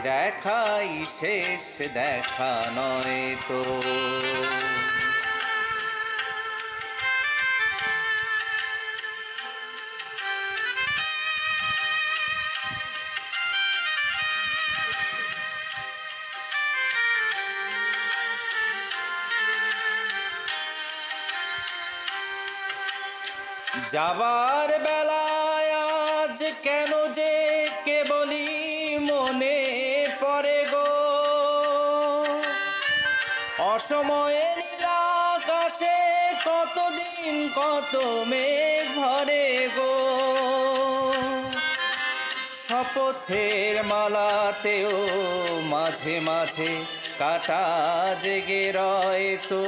দেখাই শেষ দেখা নয় তো। যাবার বেলায় আজ কেন যে কেবলই মনে পড়ে গো। অসময়ে নীলাকাশে কতদিন কত মেঘ ভরে গো। শপথের মালাতেও মাঝে মাঝে কাটা জেগে রয় তো।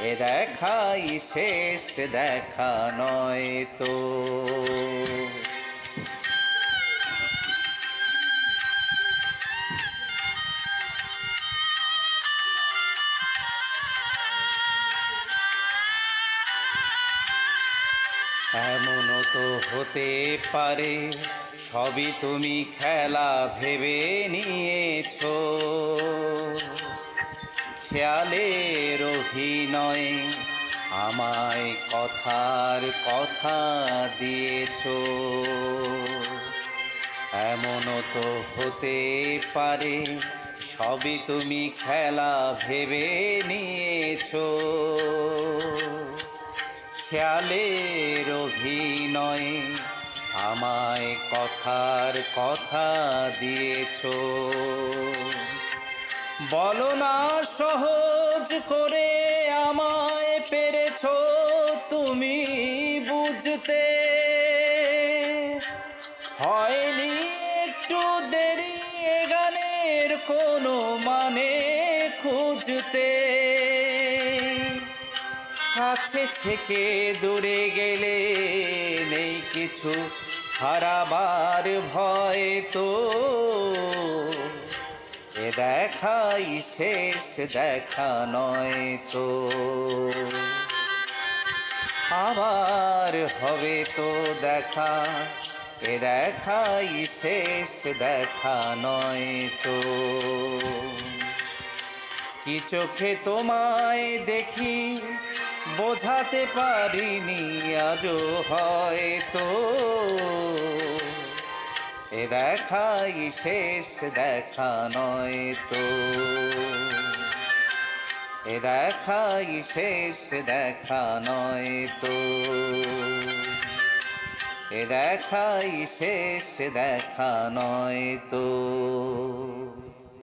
এ দেখাই শেষ দেখা নয় তো। এমনও তো হতে পারে, সবই তুমি খেলা ভেবে নিয়েছ। খেয়ালের অভিনয়ে আমায় কথার কথা দিয়েছ। এমনও তো হতে পারে, সবই তুমি খেলা ভেবে নিয়েছো। খেয়ালের অভিনয়ে আমায় কথার কথা দিয়েছ। বলো না, সহজ করে আমায় পেরেছ তুমি বুঝতে। হয়নি একটু দেরি এ গানের কোনো মানে খুঁজতে। কাছে থেকে দূরে গেলে নেই কিছু হারাবার ভয় তো। এ দেখাই শেষ, দেখা নয় তো। আবার হবে তো দেখা, এ দেখাই শেষ, দেখা নয় তো। কি চোখে তোমায় দেখি বোঝাতে পারিনি আজও হয়তো। এ দেখাই শেষ দেখা নয় তো। এ দেখাই শেষ দেখা নয় তো। এ দেখাই শেষ দেখা নয় তো।